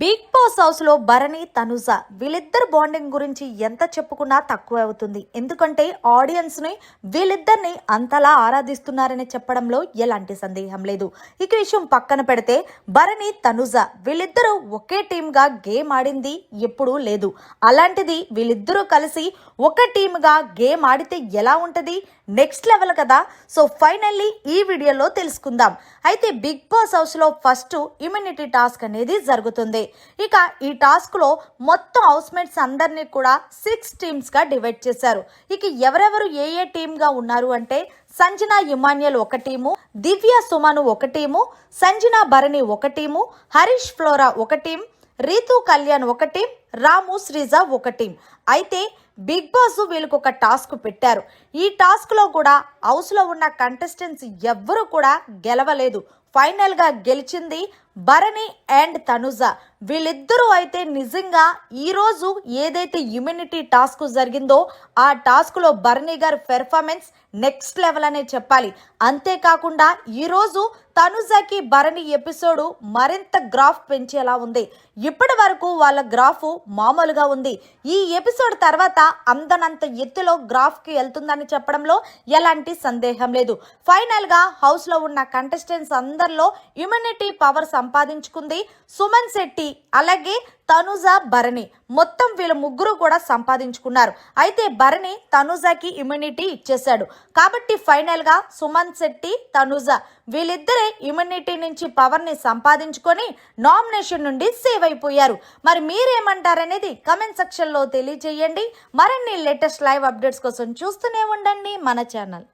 Big boss హౌస్లో భరణి తనుజ వీళ్ళిద్దరు bonding గురించి ఎంత చెప్పుకున్నా తక్కువ అవుతుంది. ఎందుకంటే ఆడియన్స్ని వీళ్ళిద్దరిని అంతలా ఆరాధిస్తున్నారని చెప్పడంలో ఎలాంటి సందేహం లేదు. ఇక విషయం పక్కన పెడితే భరణి తనుజ వీళ్ళిద్దరూ ఒకే టీమ్గా గేమ్ ఆడింది ఎప్పుడూ లేదు. అలాంటిది వీళ్ళిద్దరూ కలిసి ఒక టీమ్గా గేమ్ ఆడితే ఎలా ఉంటది? నెక్స్ట్ లెవెల్ కదా. సో ఫైనల్లీ ఈ వీడియోలో తెలుసుకుందాం. అయితే బిగ్ బాస్ హౌస్లో ఫస్ట్ ఇమ్యూనిటీ టాస్క్ అనేది జరుగుతుంది. ఇక ఈ టాస్క్లో మొత్తం హౌస్మేట్స్ అందరినీ కూడా సిక్స్ టీమ్స్గా డివైడ్ చేశారు. ఇక ఎవరెవరు ఏ ఏ టీమ్గా ఉన్నారు అంటే సంజన ఇమాన్యుల్ ఒక టీము దివ్య సుమను ఒక టీము సంజన భరణి ఒక టీము హరీష్ ఫ్లోరా ఒక టీం రీతు కళ్యాణ్ ఒక టీం రాము శ్రీజ ఒక టీం అయితే బిగ్ బాస్ వీళ్ళకు ఒక టాస్క్ పెట్టారు. ఈ టాస్క్లో కూడా హౌస్లో ఉన్న కంటెస్టెంట్స్ ఎవ్వరూ కూడా గెలవలేదు. ఫైనల్గా గెలిచింది భరణి అండ్ తనుజ. వీళ్ళిద్దరూ అయితే నిజంగా ఈ రోజు ఏదైతే ఇమ్యూనిటీ టాస్క్ జరిగిందో ఆ టాస్క్లో భరణి గారి పెర్ఫార్మెన్స్ నెక్స్ట్ లెవెల్ అనే చెప్పాలి. అంతేకాకుండా ఈరోజు తనుజకి భరణి ఎపిసోడ్ మరింత గ్రాఫ్ పెంచేలా ఉంది. ఇప్పటి వరకు వాళ్ళ గ్రాఫ్ మామూలుగా ఉంది. ఈ ఎపిసోడ్ తర్వాత అందనంత ఎత్తులో గ్రాఫ్కి వెళ్తుందని చెప్పడంలో ఎలాంటి సందేహం లేదు. ఫైనల్గా హౌస్లో ఉన్న కంటెస్టెంట్స్ అందరిలో ఇమ్యూనిటీ పవర్ సంపాదించుకుంది. సుమన్ శెట్టి అలాగే తనుజ భరణి. మొత్తం వీళ్ళ ముగ్గురు కూడా సంపాదించుకున్నారు. అయితే భరణి తనుజకి ఇమ్యూనిటీ ఇచ్చేశాడు. కాబట్టి ఫైనల్గా సుమన్ శెట్టి తనుజ వీళ్ళిద్దరే ఇమ్యూనిటీ నుంచి పవర్ని సంపాదించుకొని నామినేషన్ నుండి సేవ్ అయిపోయారు. మరి మీరేమంటారనేది కమెంట్ సెక్షన్లో తెలియజేయండి. మరిన్ని లేటెస్ట్ లైవ్ అప్డేట్స్ కోసం చూస్తూనే ఉండండి మన ఛానల్